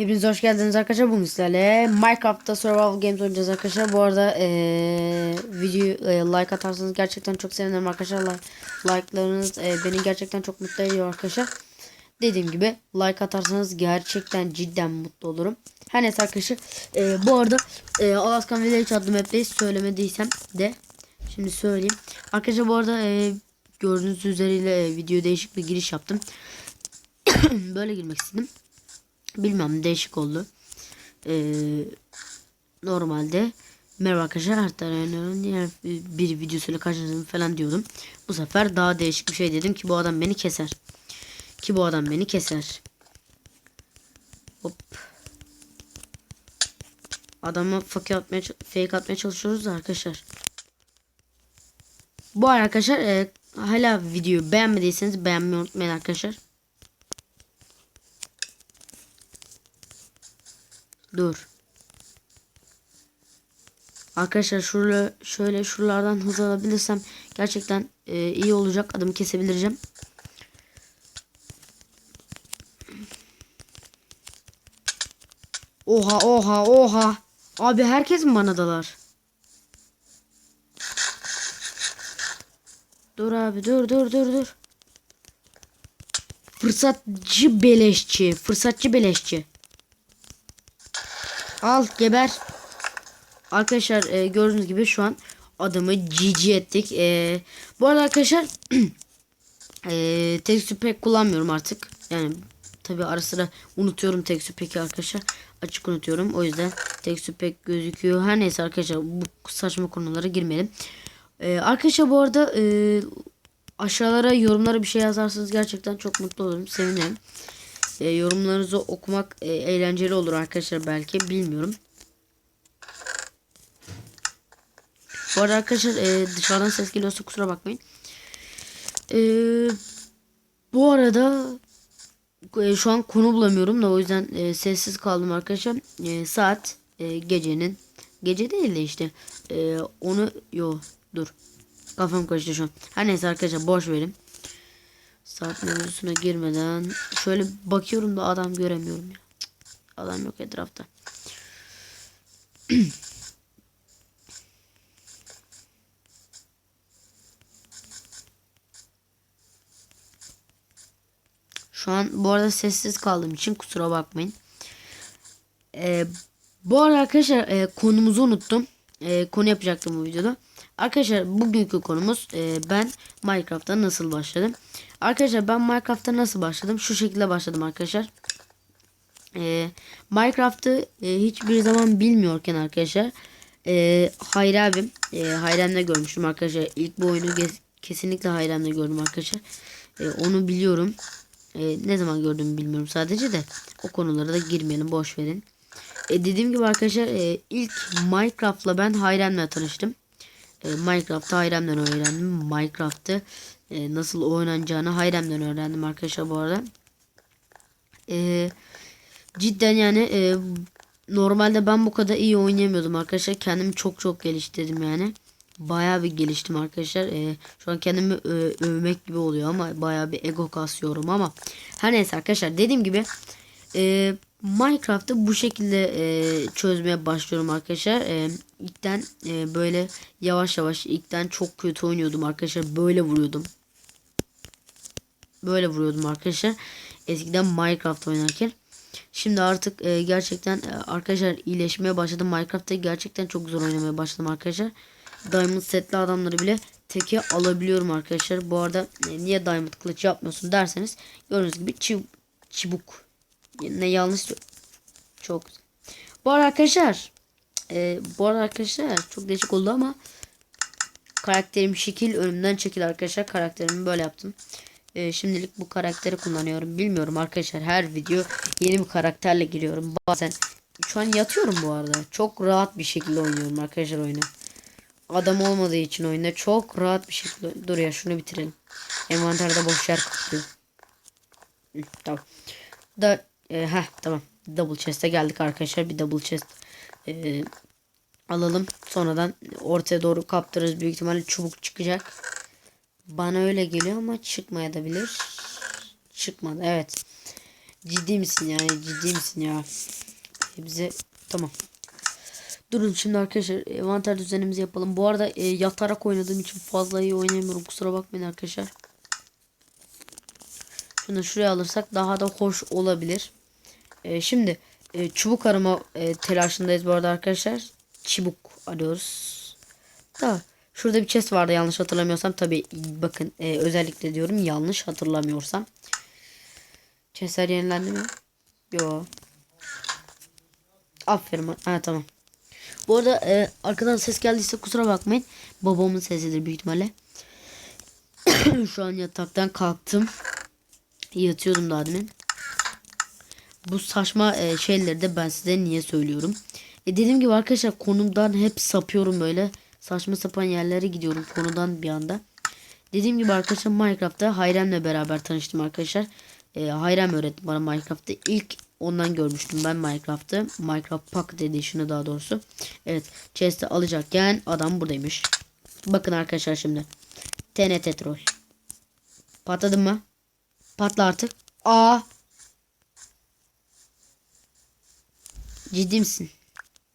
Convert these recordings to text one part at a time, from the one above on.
Hepiniz hoş geldiniz arkadaşlar. Bugün sizlerle Minecraft'ta Survival Games oynayacağız arkadaşlar. Bu arada eee video eee, like atarsanız gerçekten çok sevinirim arkadaşlar. Like, like'larınız eee, beni gerçekten çok mutlu ediyor arkadaşlar. Dediğim gibi like atarsanız gerçekten cidden mutlu olurum. Her neyse arkadaşlar. eee, bu arada eee Alaskan Village adlı map'teyiz. Söylemediysem de şimdi söyleyeyim. Arkadaşlar bu arada eee, gördüğünüz üzeriyle eee, video değişik bir giriş yaptım. Böyle girmek istedim. Bilmem değişik oldu. Ee, normalde merhaba arkadaşlar yani diğer bir videosuyla karşınızdayım falan diyordum. Bu sefer daha değişik bir şey dedim ki bu adam beni keser. Ki bu adam beni keser. Hop. Adamı fake atmaya, fake atmaya çalışıyoruz da arkadaşlar. Bu arkadaşlar e, hala videoyu beğenmediyseniz beğenmeyi unutmayın arkadaşlar. Dur. Arkadaşlar şöyle şöyle şuralardan hız alabilirsem gerçekten e, iyi olacak. Adımı kesebileceğim. Oha oha oha. Abi herkes mi bana dalar? Dur abi dur dur dur dur. Fırsatçı beleşçi. Fırsatçı beleşçi. Al geber. Arkadaşlar e, gördüğünüz gibi şu an adamı GG ettik. E, bu arada arkadaşlar e, texture pack kullanmıyorum artık. Yani tabi ara sıra unutuyorum texture pack'i arkadaşlar. Açık unutuyorum. O yüzden texture pack gözüküyor. Her neyse arkadaşlar bu saçma konulara girmeyelim. E, arkadaşlar bu arada e, aşağılara yorumlara bir şey yazarsanız gerçekten çok mutlu olurum. Sevinirim. E, yorumlarınızı okumak e, eğlenceli olur arkadaşlar belki bilmiyorum. Bu arada arkadaşlar e, dışarıdan ses geliyorsa kusura bakmayın. E, bu arada e, şu an konu bulamıyorum da o yüzden e, sessiz kaldım arkadaşlar. E, saat e, gecenin gece değil de işte e, onu yo dur kafam karıştı şu an. Her neyse arkadaşlar boş verin. Saat mevzusuna girmeden şöyle bakıyorum da adam göremiyorum ya. Adam yok etrafta. Şu an bu arada sessiz kaldığım için kusura bakmayın. Ee, bu arada arkadaşlar e, konumuzu unuttum. E, konu yapacaktım bu videoda. Arkadaşlar bugünkü konumuz e, ben Minecraft'a nasıl başladım. Arkadaşlar ben Minecraft'a nasıl başladım? Şu şekilde başladım arkadaşlar. E, Minecraft'ı e, hiçbir zaman bilmiyorken arkadaşlar e, Hayri abim e, Hayrem'de görmüştüm arkadaşlar. İlk bu oyunu kesinlikle Hayrem'de gördüm arkadaşlar. E, onu biliyorum. E, ne zaman gördüğümü bilmiyorum sadece de. O konulara da girmeyelim boş verin. E, dediğim gibi arkadaşlar e, ilk Minecraft'la ben Hayrem'le tanıştım. E, Minecraft'ı Hayrem'den öğrendim. Minecraft'ı e, nasıl oynanacağını Hayrem'den öğrendim arkadaşlar bu arada. E, cidden yani e, normalde ben bu kadar iyi oynayamıyordum arkadaşlar. Kendimi çok çok geliştirdim yani. Bayağı bir geliştim arkadaşlar. E, şu an kendimi ö- övmek gibi oluyor ama bayağı bir ego kasıyorum ama her neyse arkadaşlar dediğim gibi e, Minecraft'ı bu şekilde e, çözmeye başlıyorum arkadaşlar. E, ilkten e, böyle yavaş yavaş ilkten çok kötü oynuyordum arkadaşlar. Böyle vuruyordum. Böyle vuruyordum arkadaşlar. Eskiden Minecraft oynarken. Şimdi artık e, gerçekten e, arkadaşlar iyileşmeye başladım. Minecraft'ta gerçekten çok güzel oynamaya başladım arkadaşlar. Diamond setli adamları bile teke alabiliyorum arkadaşlar. Bu arada e, niye Diamond kılıç yapmıyorsun derseniz gördüğünüz gibi çib çubuk. Ne yanlış çok. Bu arada arkadaşlar e, bu arada arkadaşlar çok değişik oldu ama karakterim şekil önümden çekil arkadaşlar. Karakterimi böyle yaptım. E, şimdilik bu karakteri kullanıyorum. Bilmiyorum arkadaşlar her video yeni bir karakterle giriyorum. Bazen şu an yatıyorum bu arada. Çok rahat bir şekilde oynuyorum arkadaşlar oyunu. Adam olmadığı için oyunda çok rahat bir şekilde dur ya şunu bitirelim. Envanterde boş yer kapıyor. Hı, Tamam. Da e, heh, tamam. Double chest'e geldik arkadaşlar. Bir double chest e, alalım. Sonradan ortaya doğru kaptırırız. Büyük ihtimalle çubuk çıkacak. Bana öyle geliyor ama çıkmayabilir. Çıkmadı. Evet. Ciddi misin yani ciddi misin ya? E, bize tamam. Durun şimdi arkadaşlar envanter düzenimizi yapalım. Bu arada e, yatarak oynadığım için fazla iyi oynayamıyorum. Kusura bakmayın arkadaşlar. Şunu şuraya alırsak daha da hoş olabilir. E, şimdi e, çubuk arama e, telaşındayız bu arada arkadaşlar. Çubuk arıyoruz. Da şurada bir chest vardı yanlış hatırlamıyorsam. Tabi bakın e, özellikle diyorum yanlış hatırlamıyorsam. Chestler yenilendi mi? Yo. Aferin. Ha tamam. Bu arada e, arkadan ses geldiyse kusura bakmayın. Babamın sesidir büyük ihtimalle. Şu an yataktan kalktım. Yatıyordum daha demin. Bu saçma e, şeyleri de ben size niye söylüyorum. E, dediğim gibi arkadaşlar konumdan hep sapıyorum böyle. Saçma sapan yerlere gidiyorum konudan bir anda. Dediğim gibi arkadaşlar Minecraft'ta Hayrem'le beraber tanıştım arkadaşlar. E, Hayrem öğretti bana Minecraft'ta. İlk ondan görmüştüm ben Minecraft'ı. Minecraft Pocket Edition'ı daha doğrusu. Evet chest'i alacakken adam buradaymış. Bakın arkadaşlar şimdi. TNT troll. Patladın mı? Patla artık. Aa. Ciddi misin?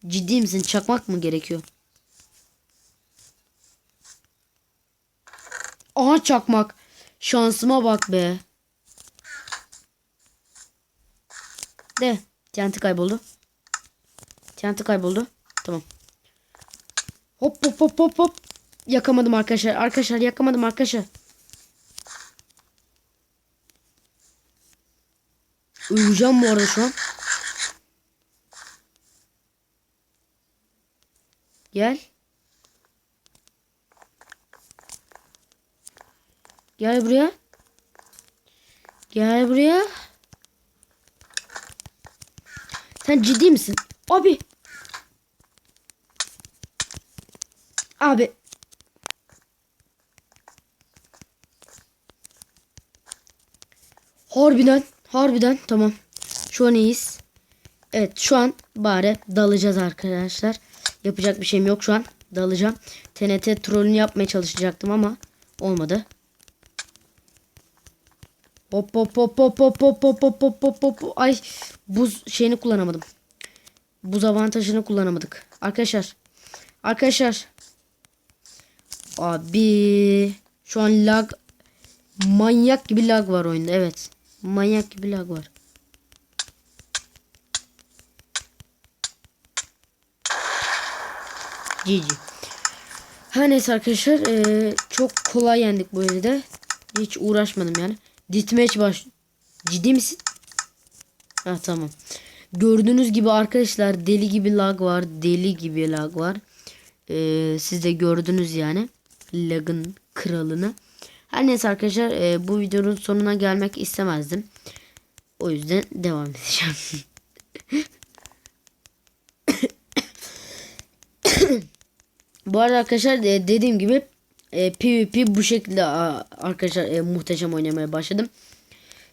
Ciddi misin? Çakmak mı gerekiyor? Aha çakmak. Şansıma bak be. De. TNT kayboldu. TNT kayboldu. Tamam. Hop hop hop hop hop. Yakamadım arkadaşlar. Arkadaşlar yakamadım arkadaşlar. Öleceğim bu arada şu an. Gel. Gel buraya. Gel buraya. Sen ciddi misin? Abi. Abi. Harbiden. Harbiden. Tamam. Şu an iyiyiz. Evet şu an bari dalacağız arkadaşlar. Yapacak bir şeyim yok şu an. Dalacağım. TNT trollünü yapmaya çalışacaktım ama olmadı. Hop hop hop hop hop hop hop hop hop hop hop. Ay buz şeyini kullanamadım. Buz avantajını kullanamadık. Arkadaşlar. Arkadaşlar. Abi. Şu an lag. Manyak gibi lag var oyunda. Evet. Manyak gibi lag var. GG. Her neyse arkadaşlar. eee, çok kolay yendik bu evde. Hiç uğraşmadım yani. Ditmeç baş... Ciddi misin? Ha tamam. Gördüğünüz gibi arkadaşlar deli gibi lag var. Deli gibi lag var. Ee, siz de gördünüz yani. Lagın kralını. Her neyse arkadaşlar e, bu videonun sonuna gelmek istemezdim. O yüzden devam edeceğim. bu arada arkadaşlar e, dediğim gibi e, PvP bu şekilde arkadaşlar e, muhteşem oynamaya başladım.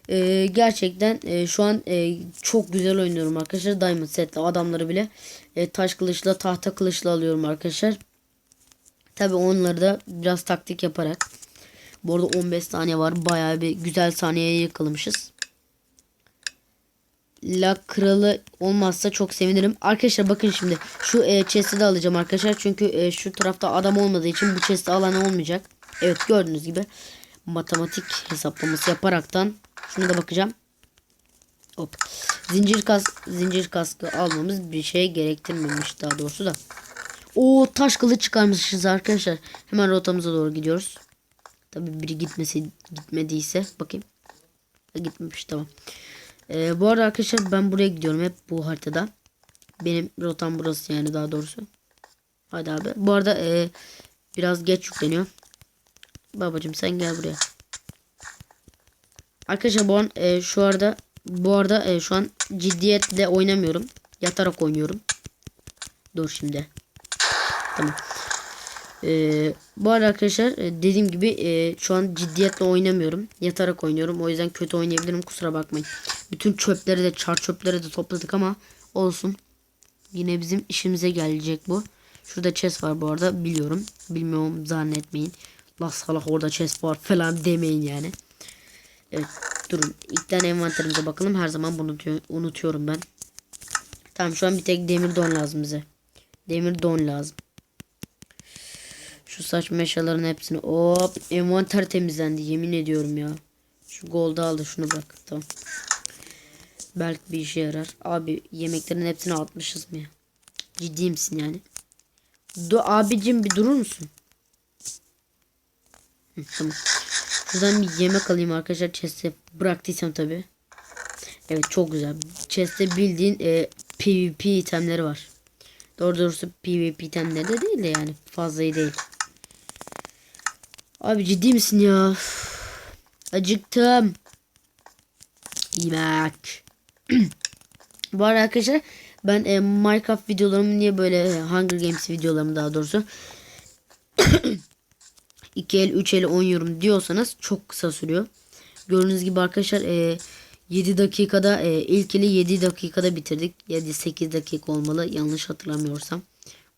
E, gerçekten e, şu an e, çok güzel oynuyorum arkadaşlar. Diamond setle adamları bile e, taş kılıçla tahta kılıçla alıyorum arkadaşlar. Tabi onları da biraz taktik yaparak. Bu arada 15 saniye var. Bayağı bir güzel saniyeye yakalamışız. La kralı olmazsa çok sevinirim. Arkadaşlar bakın şimdi şu e, chest'i de alacağım arkadaşlar. Çünkü e, şu tarafta adam olmadığı için bu chest'i alan olmayacak. Evet gördüğünüz gibi matematik hesaplaması yaparaktan şunu da bakacağım. Hop. Zincir kas zincir kaskı almamız bir şey gerektirmemiş daha doğrusu da. O taş kılıç çıkarmışız arkadaşlar. Hemen rotamıza doğru gidiyoruz. Tabii biri gitmesi gitmediyse bakayım. Gitmemiş tamam. Ee, bu arada arkadaşlar ben buraya gidiyorum hep bu haritada. Benim rotam burası yani daha doğrusu. Hadi abi. Bu arada e, biraz geç yükleniyor. Babacım sen gel buraya. Arkadaşlar bu an e, şu arada bu arada e, şu an ciddiyetle oynamıyorum. Yatarak oynuyorum. Dur şimdi. Tamam. Ee, bu arada arkadaşlar e, dediğim gibi e, şu an ciddiyetle oynamıyorum. Yatarak oynuyorum. O yüzden kötü oynayabilirim. Kusura bakmayın. Bütün çöpleri de çar çöpleri de topladık ama olsun. Yine bizim işimize gelecek bu. Şurada chest var bu arada. Biliyorum. Bilmiyorum zannetmeyin. La salak orada chest var falan demeyin yani. Evet. Durun. İlkten envanterimize bakalım. Her zaman bunu unutuyor- unutuyorum ben. Tamam şu an bir tek demir don lazım bize. Demir don lazım. Şu saçma eşyaların hepsini hop envanter temizlendi yemin ediyorum ya. Şu gold'u aldı şunu bırak. Tamam. Belki bir işe yarar. Abi yemeklerin hepsini atmışız mı ya? Ciddi misin yani? Du abicim bir durur musun? Hı, tamam. Şuradan bir yemek alayım arkadaşlar. Chest'e bıraktıysam tabi. Evet çok güzel. Chest'te bildiğin e, PvP itemleri var. Doğru doğrusu PvP itemleri de değil de yani fazla değil. Abi ciddi misin ya? Acıktım. Yemek. Bu arada arkadaşlar ben e, Minecraft videolarımı niye böyle e, Hunger Games videolarımı daha doğrusu 2 el 3 el 10 yorum diyorsanız çok kısa sürüyor. Gördüğünüz gibi arkadaşlar e, 7 dakikada e, ilk eli 7 dakikada bitirdik. 7-8 dakika olmalı yanlış hatırlamıyorsam.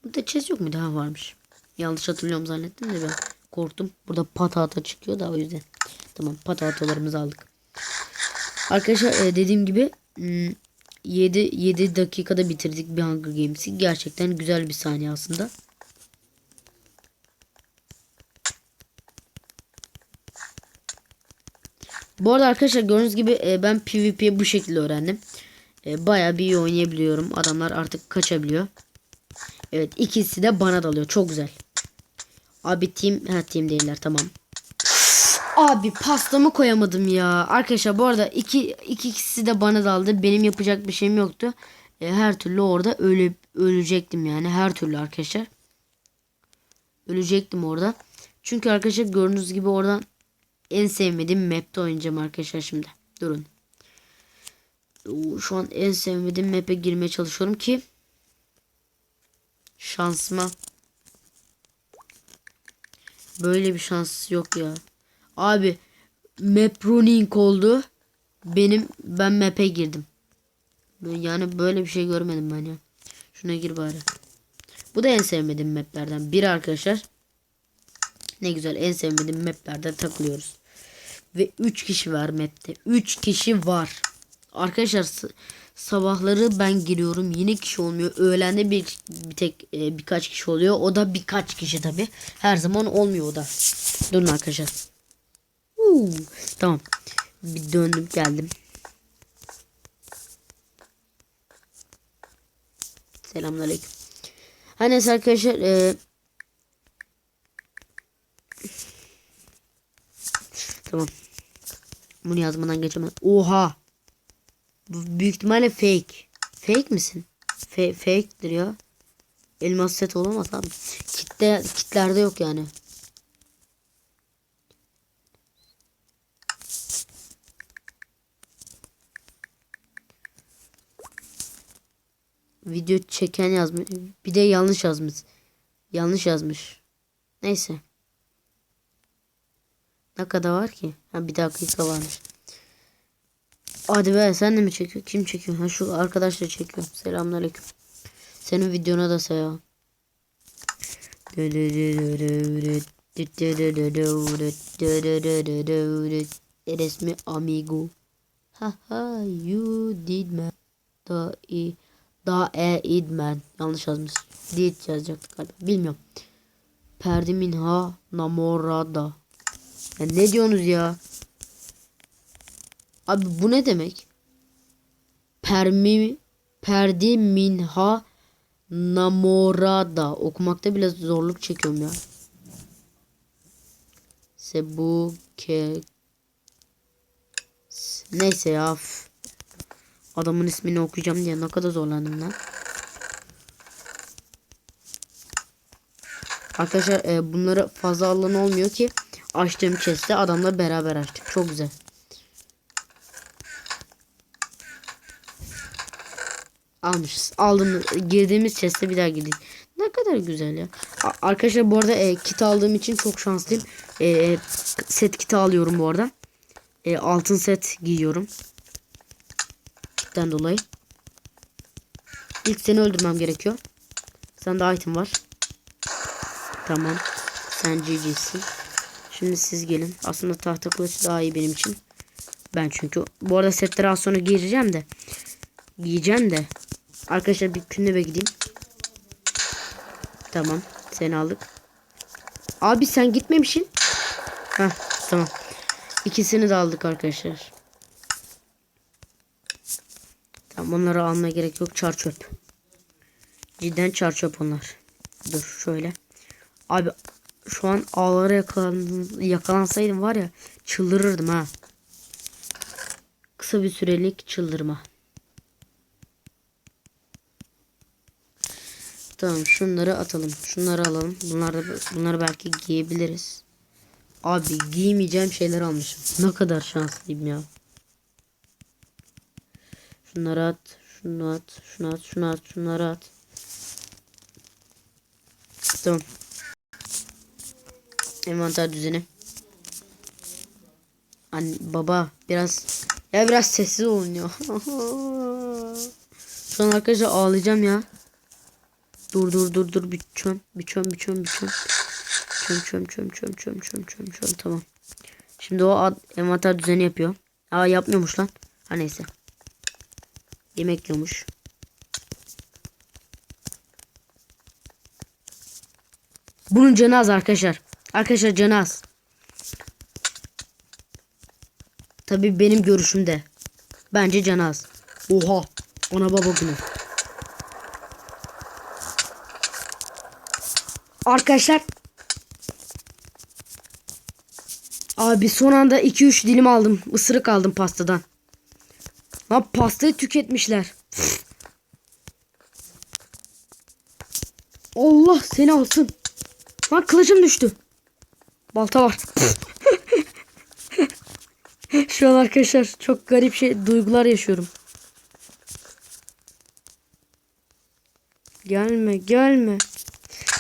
Burada chest yok muydu? Ha varmış. Yanlış hatırlıyorum zannettim de ben korktum. Burada patata çıkıyor da o yüzden. Tamam patatalarımızı aldık. Arkadaşlar e, dediğim gibi 7 7 dakikada bitirdik bir Hunger Games'i. Gerçekten güzel bir saniye aslında. Bu arada arkadaşlar gördüğünüz gibi e, ben PvP'yi bu şekilde öğrendim. E, bayağı bir iyi oynayabiliyorum. Adamlar artık kaçabiliyor. Evet ikisi de bana dalıyor. Çok güzel. Abi team, ha team değiller tamam. Abi pastamı koyamadım ya. Arkadaşlar bu arada iki, iki ikisi de bana daldı. Benim yapacak bir şeyim yoktu. E, her türlü orada öle, ölecektim yani. Her türlü arkadaşlar. Ölecektim orada. Çünkü arkadaşlar gördüğünüz gibi oradan en sevmediğim map'te oynayacağım arkadaşlar şimdi. Durun. Şu an en sevmediğim map'e girmeye çalışıyorum ki şansıma böyle bir şans yok ya. Abi map running oldu. Benim ben map'e girdim. Yani böyle bir şey görmedim ben ya. Şuna gir bari. Bu da en sevmediğim map'lerden biri arkadaşlar. Ne güzel en sevmediğim maplerde takılıyoruz. Ve 3 kişi var map'te. 3 kişi var. Arkadaşlar sabahları ben giriyorum. Yine kişi olmuyor. Öğlende bir, bir tek e, birkaç kişi oluyor. O da birkaç kişi tabi. Her zaman olmuyor o da. Durun arkadaşlar. Tamam. Bir döndüm geldim. Selamünaleyküm. Neyse arkadaşlar e, Tamam. Bunu yazmadan geçemem. Oha. Bu büyük ihtimalle fake. Fake misin? Fe fake'dir ya. Elmas set olamaz abi. Kitle, kitlerde yok yani. Video çeken yazmış. Bir de yanlış yazmış. Yanlış yazmış. Neyse. Ne kadar var ki? Ha bir dakika varmış. Hadi be sen de mi çekiyor? Kim çekiyor? Ha şu arkadaş da çekiyor. Selamünaleyküm. Senin videona da selam. Eres mi amigo? Haha you did man. Da i da e id man. Yanlış yazmış. Did yazacaktık galiba. Bilmiyorum. Perdi minha namorada. Ya ne diyorsunuz ya? Abi bu ne demek? Permi Perdi minha namorada. Okumakta biraz zorluk çekiyorum ya. Sebuke Neyse ya. Adamın ismini okuyacağım diye ne kadar zorlandım lan. Arkadaşlar e, bunları fazla alan olmuyor ki açtığım chest'te adamla beraber açtık. Çok güzel. Almışız. Aldım. Girdiğimiz chest'e bir daha girdik. Ne kadar güzel ya. A- arkadaşlar bu arada e, kit aldığım için çok şanslıyım. E, set kiti alıyorum bu arada. E, altın set giyiyorum. Kitten dolayı. İlk seni öldürmem gerekiyor. Sende item var. Tamam. Sen GG'sin. Şimdi siz gelin. Aslında tahta kılıç daha iyi benim için. ben çünkü. Bu arada setleri az sonra giyeceğim de. Giyeceğim de. Arkadaşlar bir künnebe gideyim. Tamam. Seni aldık. Abi sen gitmemişsin. Heh, tamam. İkisini de aldık arkadaşlar. Tamam onları almaya gerek yok. Çar çöp. Cidden çar çöp onlar. Dur şöyle. Abi şu an ağlara yakalan, yakalansaydım var ya çıldırırdım ha. Kısa bir sürelik çıldırma. Tamam şunları atalım. Şunları alalım. Bunları, bunları belki giyebiliriz. Abi giymeyeceğim şeyler almışım. Ne kadar şanslıyım ya. Şunları at. Şunu at. Şunu at. Şunu at. Şunları at. Tamam. Envanter düzeni. Anne baba biraz ya biraz sessiz olun ya. Şu an arkadaşlar ağlayacağım ya. Dur dur dur dur bir çöm bir çöm bir çöm bir çöm. Çöm çöm çöm çöm çöm çöm çöm çöm tamam. Şimdi o ad, envanter düzeni yapıyor. Aa yapmıyormuş lan. Ha neyse. Yemek yiyormuş. Bunun canı az arkadaşlar. Arkadaşlar canı az. Tabii benim görüşümde. Bence canı az. Oha. Ona baba günü. Arkadaşlar. Abi son anda 2-3 dilim aldım. Isırık aldım pastadan. Lan pastayı tüketmişler. Allah seni alsın. Lan kılıcım düştü. Balta var. Şu an arkadaşlar çok garip şey duygular yaşıyorum. Gelme gelme.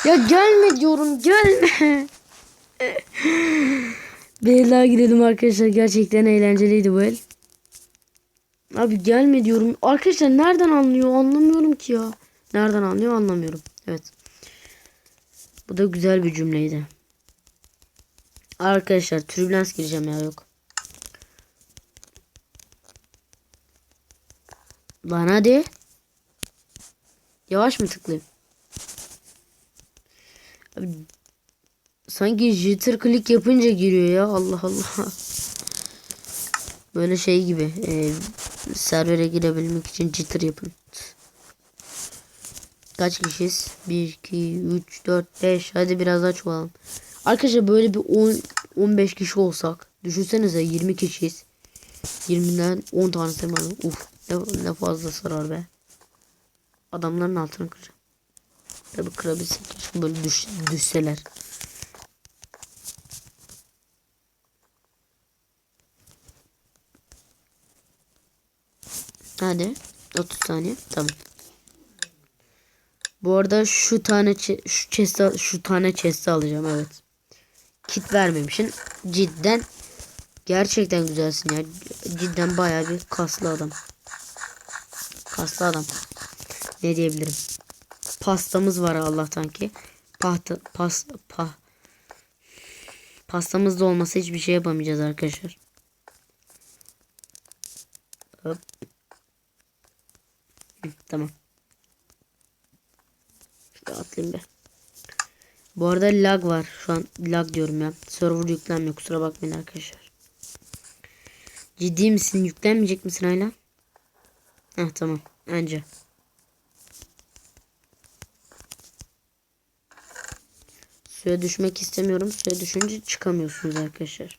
Ya gelme diyorum gelme. Bir daha girelim arkadaşlar. Gerçekten eğlenceliydi bu el. Abi gelme diyorum. Arkadaşlar nereden anlıyor anlamıyorum ki ya. Nereden anlıyor anlamıyorum. Evet. Bu da güzel bir cümleydi. Arkadaşlar türbülans gireceğim ya yok. Lan hadi. Yavaş mı tıklayayım? Abi, sanki jitter click yapınca giriyor ya Allah Allah. Böyle şey gibi. E, servere girebilmek için jitter yapın. Kaç kişiyiz? 1, 2, 3, 4, 5. Hadi biraz daha çoğalalım. Arkadaşlar böyle bir 10, 15 kişi olsak. Düşünsenize 20 kişiyiz. 20'den 10 tane var. Uf ne, ne fazla sarar be. Adamların altını kıracağım. Tabi kırabilsek böyle düş, düşseler. Hadi 30 saniye tamam. Bu arada şu tane şu chest'i şu tane chest'i alacağım evet. Kit vermemişsin. Cidden gerçekten güzelsin ya. Cidden bayağı bir kaslı adam. Kaslı adam. Ne diyebilirim? Pastamız var Allah'tan ki. Pasta pas pa Pastamız da olmasa hiçbir şey yapamayacağız arkadaşlar. Hop. Tamam. Şöyle atlayayım be. Bu arada lag var. Şu an lag diyorum ya. Server yüklenmiyor. Kusura bakmayın arkadaşlar. Ciddi misin? Yüklenmeyecek misin hala? Heh tamam. Anca. Suya düşmek istemiyorum. Suya düşünce çıkamıyorsunuz arkadaşlar.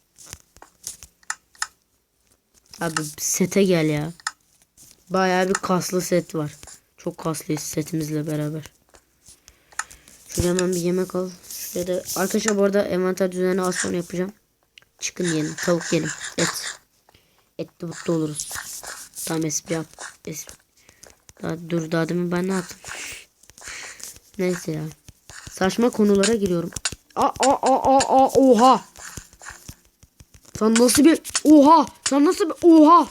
Abi sete gel ya. Bayağı bir kaslı set var. Çok kaslıyız setimizle beraber. Şuraya hemen bir yemek al. Şuraya da arkadaşlar bu arada envanter düzenini az sonra yapacağım. Çıkın yiyelim. Tavuk yiyelim. Et. Etli mutlu oluruz. Tamam espri yap. Espri. Daha, dur daha demin ben ne yaptım? Neyse ya. Saçma konulara giriyorum. Aa aa aa aa oha. Sen nasıl bir oha? Sen nasıl bir oha?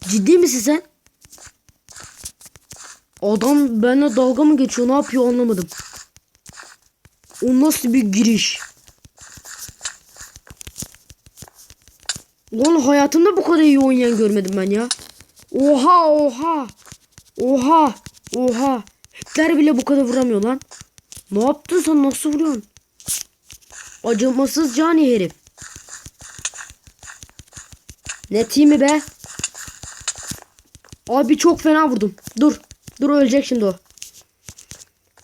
Ciddi misin sen? Adam benimle dalga mı geçiyor? Ne yapıyor anlamadım. O nasıl bir giriş? Lan hayatımda bu kadar iyi oynayan görmedim ben ya. Oha oha. Oha. Oha. Hitler bile bu kadar vuramıyor lan. Ne yaptın sen nasıl vuruyorsun? Acımasız cani herif. Ne team'i be? Abi çok fena vurdum. Dur. Dur ölecek şimdi o.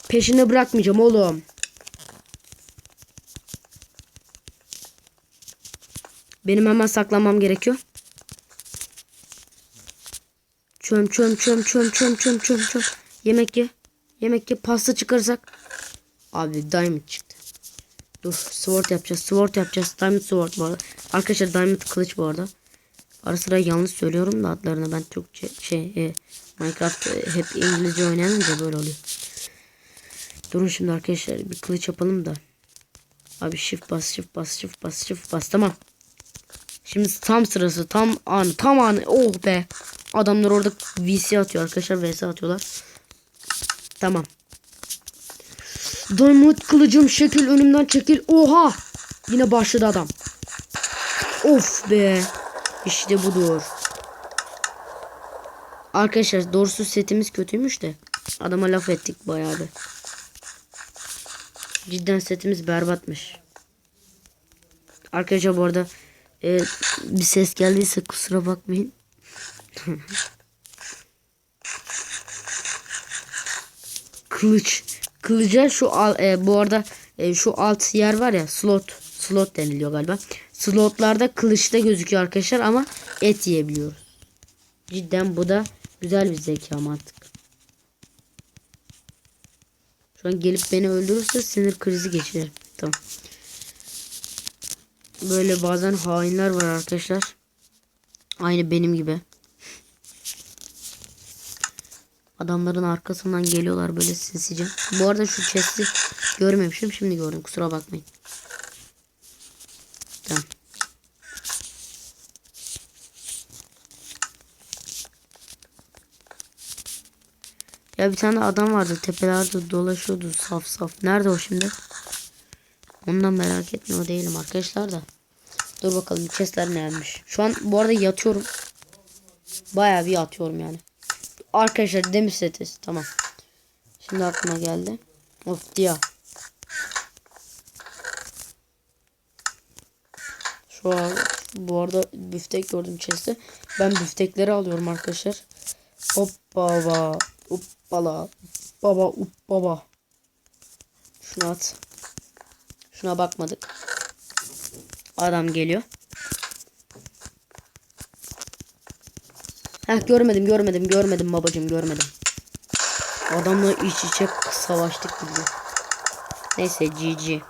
Peşinde bırakmayacağım oğlum. Benim hemen saklanmam gerekiyor. Çöm çöm çöm çöm çöm çöm çöm çöm. Yemek ye. Yemek ye. Pasta çıkarırsak. Abi diamond çıktı. Dur sword yapacağız. Sword yapacağız. Diamond sword bu arada. Arkadaşlar diamond kılıç bu arada. Ara sıra yanlış söylüyorum da adlarını ben Türkçe şey e, Minecraft e, hep İngilizce oynayınca böyle oluyor. Durun şimdi arkadaşlar bir kılıç yapalım da. Abi shift bas shift bas shift bas shift bas tamam. Şimdi tam sırası tam an tam an oh be. Adamlar orada VC atıyor arkadaşlar VC atıyorlar. Tamam. Diamond kılıcım şekil önümden çekil. Oha. Yine başladı adam. Of be. İşte budur. Arkadaşlar doğrusu setimiz kötüymüş de. Adama laf ettik bayağı bir. Cidden setimiz berbatmış. Arkadaşlar bu arada e, bir ses geldiyse kusura bakmayın. Kılıç. Kılıca şu al, e, bu arada e, şu alt yer var ya slot. Slot deniliyor galiba. Slotlarda kılıçta gözüküyor arkadaşlar ama et yiyebiliyoruz. Cidden bu da güzel bir zeka mantık. Şu an gelip beni öldürürse sinir krizi geçirir. Tamam. Böyle bazen hainler var arkadaşlar. Aynı benim gibi. Adamların arkasından geliyorlar böyle sinsice. Bu arada şu chest'i görmemişim. Şimdi gördüm. Kusura bakmayın. Tamam. Ya bir tane adam vardı tepelerde dolaşıyordu saf saf. Nerede o şimdi? Ondan merak etmiyor değilim arkadaşlar da. Dur bakalım chestler neymiş. Şu an bu arada yatıyorum. Bayağı bir yatıyorum yani. Arkadaşlar demir setiz. Tamam. Şimdi aklıma geldi. Of diya. Şu an bu arada büftek gördüm chest'te. Ben büftekleri alıyorum arkadaşlar. Hop baba. Uppala. Baba up baba. Şunu at. Şuna bakmadık. Adam geliyor. Heh görmedim görmedim görmedim babacım görmedim. Adamla iç içe savaştık gibi. Neyse GG.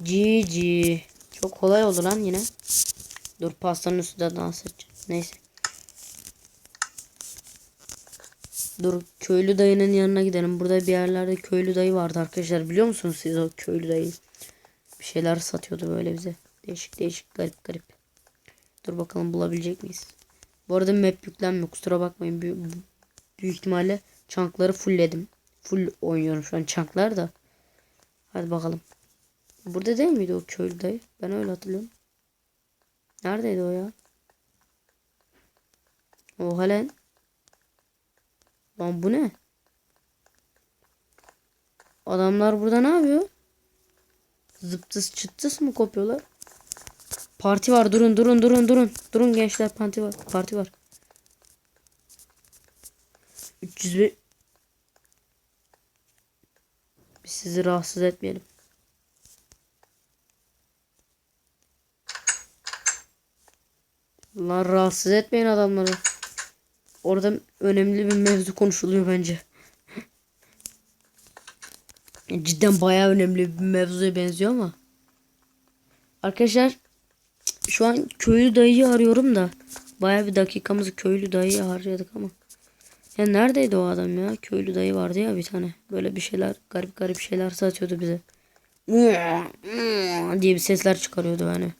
GG. Çok kolay oldu lan yine. Dur pastanın üstünde dans edeceğim. Neyse. Dur köylü dayının yanına gidelim. Burada bir yerlerde köylü dayı vardı arkadaşlar. Biliyor musunuz siz o köylü dayı? Bir şeyler satıyordu böyle bize. Değişik değişik garip garip. Dur bakalım bulabilecek miyiz? Bu arada map yüklenmiyor. Kusura bakmayın. Büyük, büyük ihtimalle çankları fullledim. Full oynuyorum şu an çanklar da. Hadi bakalım. Burada değil miydi o köylü dayı? Ben öyle hatırlıyorum. Neredeydi o ya? O halen. Lan bu ne? Adamlar burada ne yapıyor? Zıptıs çıttıs mı kopuyorlar? Parti var durun durun durun durun. Durun gençler parti var. Parti var. 301 Biz sizi rahatsız etmeyelim. Lan rahatsız etmeyin adamları. Orada önemli bir mevzu konuşuluyor bence. Cidden bayağı önemli bir mevzuya benziyor ama. Arkadaşlar şu an köylü dayıyı arıyorum da. Bayağı bir dakikamızı köylü dayıyı harcadık ama. Ya neredeydi o adam ya? Köylü dayı vardı ya bir tane. Böyle bir şeyler garip garip şeyler satıyordu bize. diye bir sesler çıkarıyordu hani.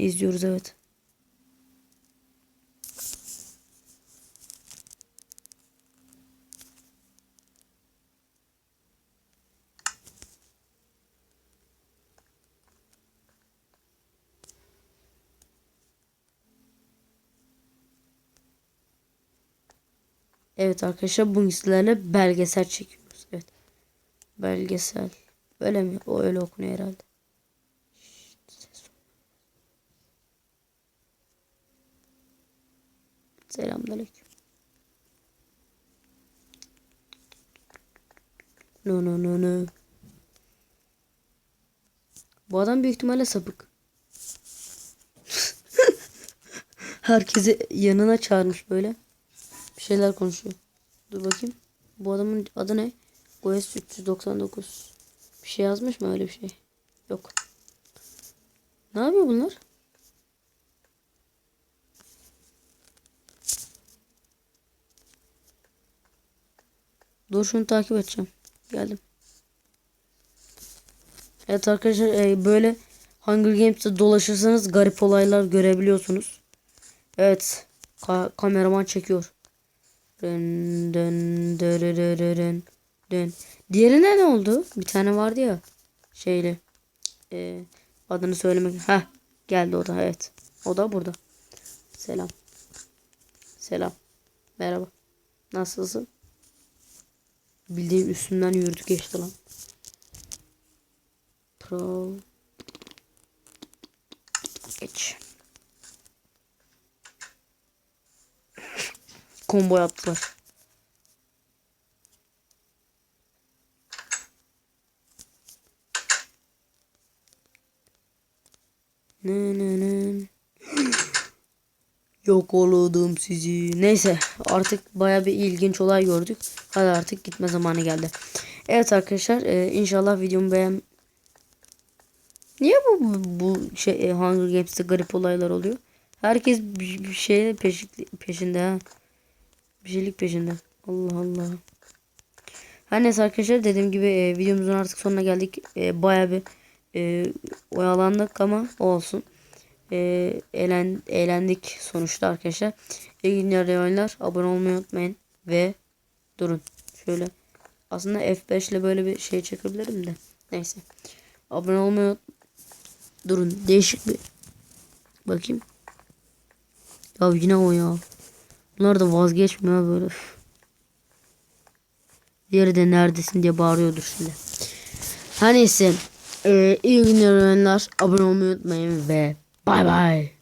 izliyoruz evet. Evet arkadaşlar bu hislerle belgesel çekiyoruz. Evet. Belgesel. Öyle mi? O öyle okunuyor herhalde. Selamünaleyküm. No no no no. Bu adam büyük ihtimalle sapık. Herkesi yanına çağırmış böyle. Bir şeyler konuşuyor. Dur bakayım. Bu adamın adı ne? Goes 399. Bir şey yazmış mı öyle bir şey? Yok. Ne yapıyor bunlar? Dur şunu takip edeceğim. Geldim. Evet arkadaşlar e, böyle Hunger Games'te dolaşırsanız garip olaylar görebiliyorsunuz. Evet. Ka- kameraman çekiyor. Dön dön dön dön. Diğerine ne oldu? Bir tane vardı ya. Şeyli. E, adını söylemek. Ha geldi o da evet. O da burada. Selam. Selam. Merhaba. Nasılsın? Bildiğim üstümden yürüdü geçti lan. Pro. Geç. Combo yaptılar. Ne ne ne. Yok oldum sizi. Neyse artık baya bir ilginç olay gördük. Hadi artık gitme zamanı geldi. Evet arkadaşlar e, inşallah videomu beğen... Niye bu, bu şey e, Hunger Games'te garip olaylar oluyor? Herkes bir, bir şey peşik, peşinde ha. Bir şeylik peşinde. Allah Allah. Her neyse arkadaşlar dediğim gibi e, videomuzun artık sonuna geldik. E, baya bir e, oyalandık ama olsun. Eğlen, eğlendik sonuçta arkadaşlar. İyi günler oyunlar. Abone olmayı unutmayın. Ve durun. Şöyle. Aslında F5 ile böyle bir şey çekebilirim de. Neyse. Abone olmayı unut- Durun. Değişik bir. Bakayım. Ya yine o ya. Bunlar da vazgeçmiyor böyle. Diğeri de neredesin diye bağırıyordur şimdi. Her neyse. Ee, iyi günler oyunlar. Abone olmayı unutmayın ve 拜拜。